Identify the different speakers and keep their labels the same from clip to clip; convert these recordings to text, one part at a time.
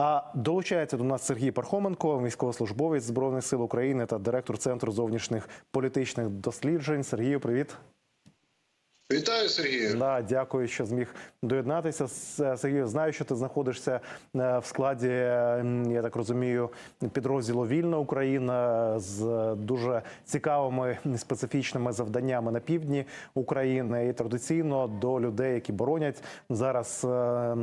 Speaker 1: А долучається до нас Сергій Пархоменко, військовослужбовець збройних сил України та директор центру зовнішніх політичних досліджень. Сергію, привіт.
Speaker 2: Вітаю, Сергію.
Speaker 1: Да, дякую, що зміг доєднатися. С- Сергію, знаю, що ти знаходишся е, в складі, я так розумію, підрозділу Вільна Україна з дуже цікавими специфічними завданнями на півдні України і традиційно до людей, які боронять зараз е,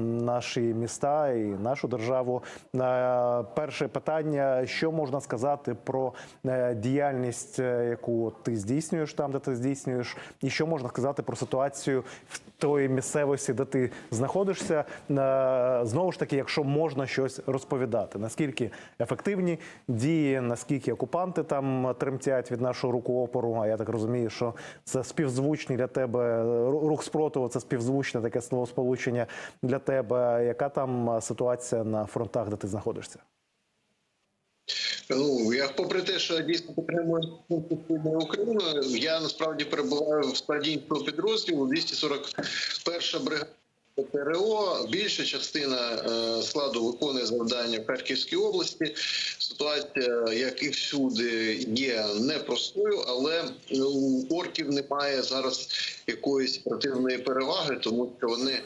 Speaker 1: наші міста і нашу державу. Е, Перше питання: що можна сказати про е, діяльність, е, яку ти здійснюєш там, де ти здійснюєш, і що можна сказати про ситуацію в тої місцевості, де ти знаходишся? Е, Знову ж таки, якщо можна щось розповідати, наскільки ефективні дії, наскільки окупанти там тремтять від нашого руку опору? А я так розумію, що це співзвучні для тебе рух спротиву, це співзвучне таке словосполучення для тебе. Яка там е, ситуація на фронтах, де ти знаходишся?
Speaker 2: Ну я попри те, що дійсно підтримую Україну, я насправді перебуваю в складі іншого підрозділу 241 бригада. ТРО більша частина е, складу виконує завдання в Харківській області. Ситуація, як і всюди, є непростою, але у орків немає зараз якоїсь оперативної переваги, тому що вони,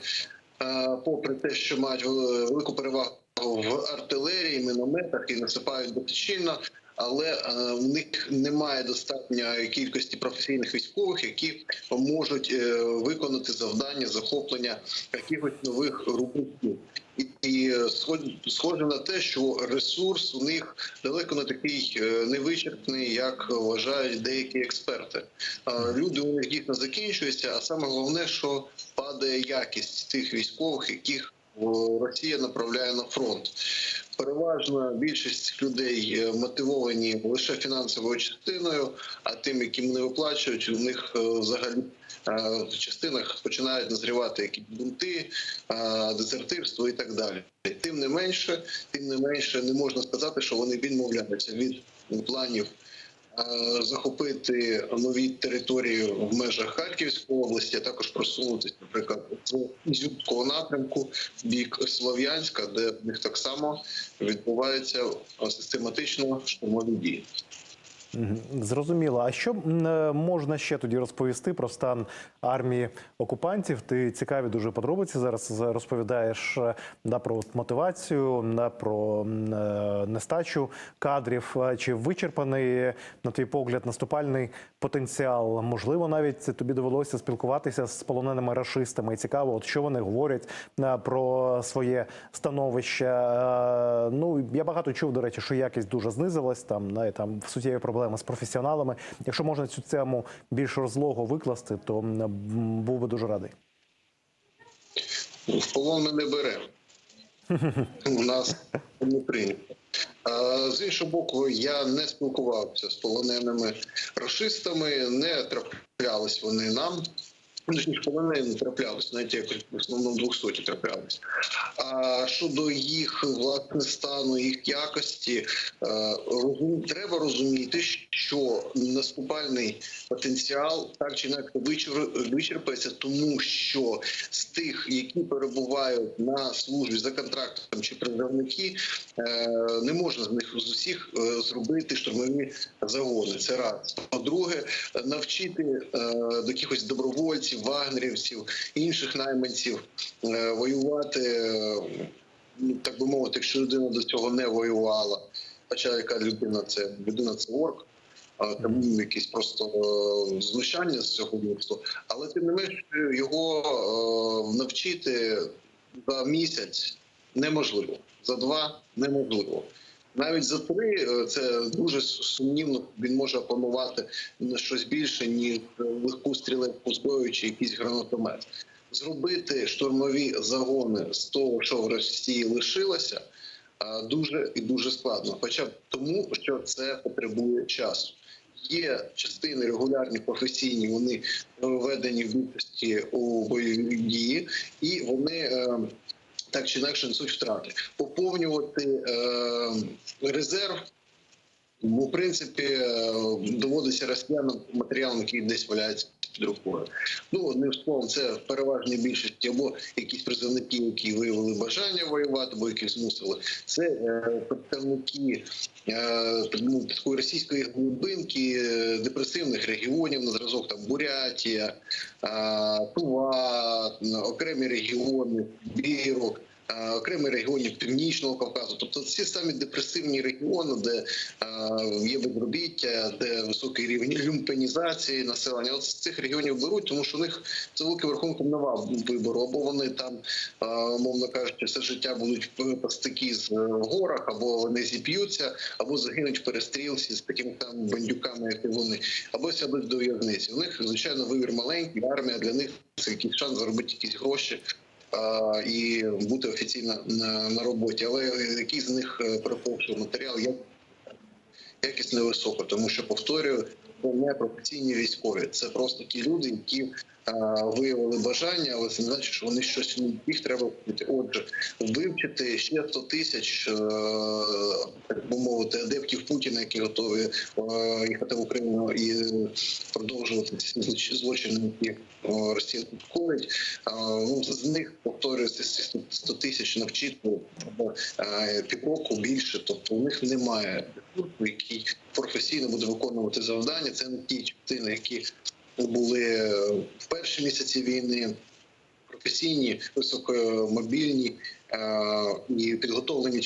Speaker 2: е, попри те, що мають велику перевагу в артилерії, мінометах і насипають дотичільно, але е, в них немає достатньої кількості професійних військових, які можуть е, виконати завдання захоплення якихось нових рубежів. І, е, схоже на те, що ресурс у них далеко не такий невичерпний, як вважають деякі експерти. Люди у них дійсно закінчуються, а саме головне, що падає якість тих військових, яких Росія направляє на фронт. Переважна більшість людей е, мотивовані лише фінансовою частиною, а тим, яким не виплачують, у них е, взагалі е, в частинах починають назрівати якісь бунти, е, дезертирство і так далі. Тим не менше, тим не менше, не можна сказати, що вони відмовляються від планів е, захопити нові території в межах Харківської області, а також просунутися, наприклад, по Ізюбського напрямку в бік Слов'янська, де в них так само відбуваються е, систематично штурмові дії.
Speaker 1: Зрозуміло. А що е, можна ще тоді розповісти про стан армії окупантів? Ти цікаві дуже подробиці зараз розповідаєш е, да, про мотивацію, да, про е, нестачу кадрів. Чи вичерпаний, на твій погляд, наступальний потенціал? Можливо, навіть тобі довелося спілкуватися з полоненими рашистами. І цікаво, от що вони говорять про своє становище. Ну я багато чув, до речі, що якість дуже знизилась. Там і там суттєві проблеми з професіоналами. Якщо можна цю тему більш розлого викласти, то був би дуже радий.
Speaker 2: В полон ми не беремо. У нас не прийнято. З іншого боку, я не спілкувався з полоненими расистами, не траплялись вони нам. Точніше, не траплялись, навіть якось в основному 200 траплялись. А щодо їх власне стану, їх якості, е, треба розуміти, що наступальний потенціал так чи інакше вичерпається, тому що з тих, які перебувають на службі за контрактом чи призовники, е, не можна з них з усіх е, зробити штурмові загони. Це раз. По-друге, навчити е, до якихось добровольців, вагнерівців, інших найманців е, воювати, е, так би мовити, якщо людина до цього не воювала. Хоча яка людина це людина це орк, тому якісь просто е, знущання з цього людства. Але тим не менш його навчити за місяць неможливо, за два неможливо. Навіть за три е, це дуже сумнівно. Він може опанувати щось більше, ніж легку стрілецьку зброю чи якийсь гранатомет. Зробити штурмові загони з того, що в Росії лишилося, дуже і дуже складно. Хоча б тому, що це потребує часу. Є частини регулярні професійні, вони введені в більшості у бойові дії, і вони е, так чи інакше несуть втрати. Поповнювати е, резерв. В принципі, е, доводиться росіянам матеріалом, який десь валяється під рукою. Ну одним словом, це в переважній більшості або якісь призовники, які виявили бажання воювати, або яких змусили. Це е, представники е, ну, такої російської глибинки е, депресивних регіонів на зразок там Бурятія, е, Тува, окремі регіони, Бірок. Е, Окремі регіонів Північного Кавказу, тобто ці самі депресивні регіони, де е, є безробіття, де високий рівень люмпенізації населення. От з цих регіонів беруть, тому що у них це велика верховна нова вибору. Або вони там, е, мовно кажучи, все життя будуть пастики з горах, або вони зіп'ються, або загинуть в перестрілці з такими там бандюками, як і вони, або сядуть до в'язниці. У них звичайно вибір маленький, армія для них це якийсь шанс заробити якісь гроші. І бути офіційно на, роботі, але який з них е, матеріал, я якість невисока, тому що повторюю, це не професійні військові. Це просто ті люди, які виявили бажання, але це не значить, що вони щось їх треба вчити. Отже, вивчити ще 100 тисяч, е, так би мовити, адептів Путіна, які готові е, їхати в Україну і продовжувати ці злоч- злочини, які е, Росія. Е, Ну з них повторюю, це 100 тисяч навчити півроку більше. Тобто у них немає який професійно буде виконувати завдання. Це не ті частини, які були в перші місяці війни. Професійні, високомобільні е, і підготовлені.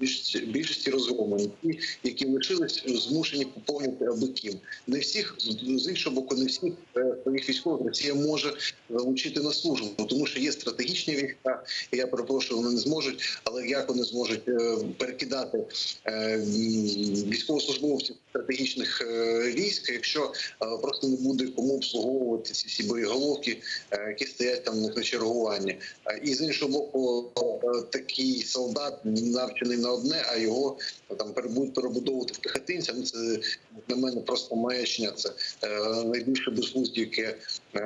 Speaker 2: Більшості, більшості розгромлені, ті, які лишились змушені поповнити аби ким. Не всіх з- іншого боку, не всіх е, своїх військових Росія може залучити на службу, тому що є стратегічні війська. і Я перепрошую, вони не зможуть, але як вони зможуть е, перекидати е, військовослужбовців стратегічних військ, якщо просто не буде кому обслуговувати ці всі боєголовки, які стоять там на чергуванні. І з іншого боку, такий солдат навчений на одне, а його е, там будуть перебудовувати в піхотинця. Ну це на мене просто маячня. Це е, найбільше безглуздя, яке е,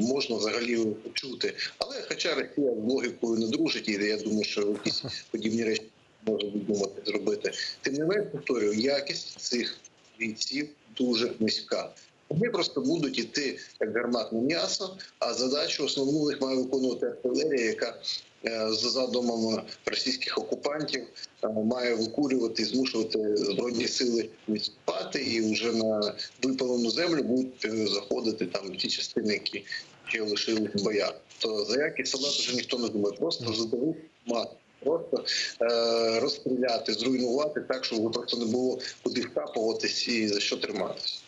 Speaker 2: можна взагалі почути. Але хоча Росія з логікою не дружить, і я думаю, що якісь подібні речі може думати зробити. Тим не менш, повторюю, якість цих бійців дуже низька. Вони просто будуть іти як гарматне м'ясо, а задачу основну них має виконувати артилерія, яка е, за задумами російських окупантів е, має викурювати і змушувати збройні сили відступати, і вже на випалену землю будуть е, заходити там ті частини, які ще лишились в боях. То за якість солдат вже ніхто не думає, просто задавити мат. Просто е, розстріляти, зруйнувати так, щоб просто не було куди вкапуватись і за що триматися.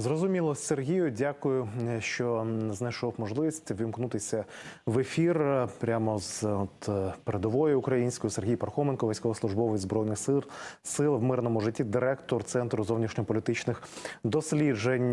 Speaker 1: Зрозуміло, Сергію, дякую, е, що знайшов можливість вімкнутися в ефір е, прямо з от, е, передової української. Сергій Пархоменко, військовослужбовець збройних сил сил в мирному житті, директор центру зовнішньополітичних досліджень.